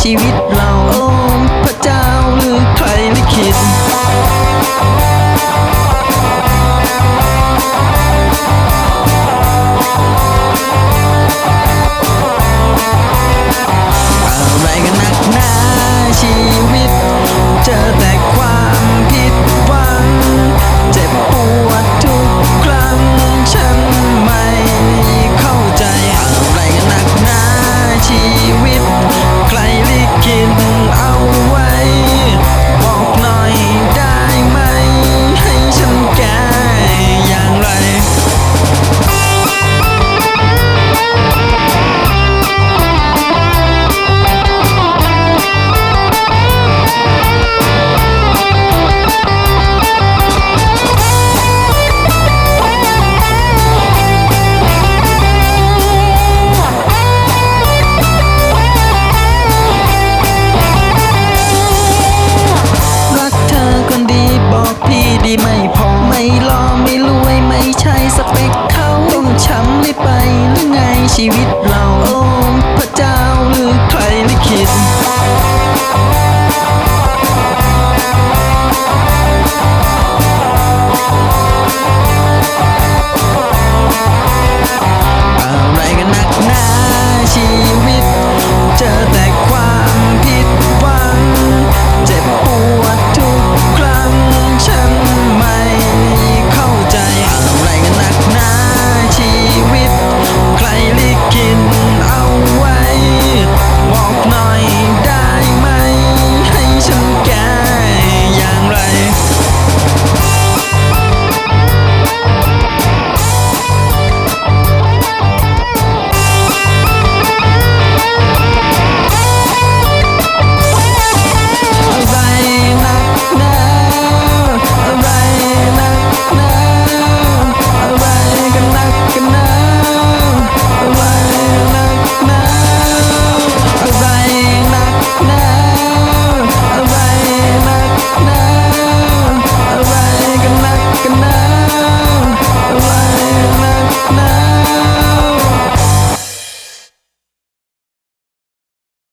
ชีวิตเราอ้พระเจ้าหรือใครลิขิตอะไรกันนักหนาชีวิตเจอแต่ ชีวิตเราพระเจ้าหรือใครไม่คิด